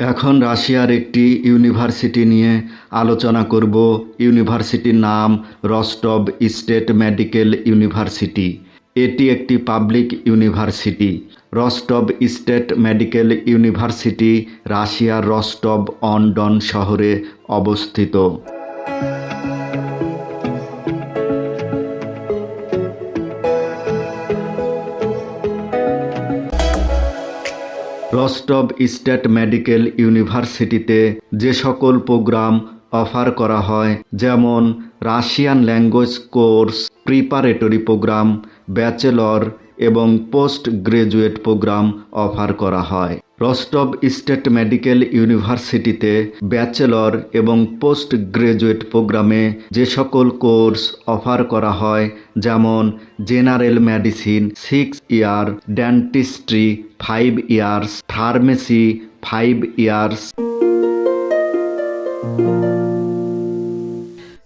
এখন রাশিয়ার একটি ইউনিভার্সিটি নিয়ে আলোচনা করব। ইউনিভার্সিটির নাম রস্টব স্টেট মেডিকেল ইউনিভার্সিটি। এটি একটি public university. Rostov state medical university রাশিয়ার রস্টব অন ডন শহরে অবস্থিত। রস্টভ স্টেট মেডিকেল ইউনিভার্সিটিতে যে সকল প্রোগ্রাম অফার করা হয়, যেমন Russian language course, preparatory program, bachelor এবং পোস্ট গ্রাজুয়েট প্রোগ্রাম অফার করা হয়। রস্টভ স্টেট মেডিকেল ইউনিভার্সিটিতে ব্যাচেলর এবং পোস্ট গ্রাজুয়েট প্রোগ্রামে যে সকল কোর্স অফার করা হয়, যেমন general medicine six year, dentistry five years, pharmacy five years.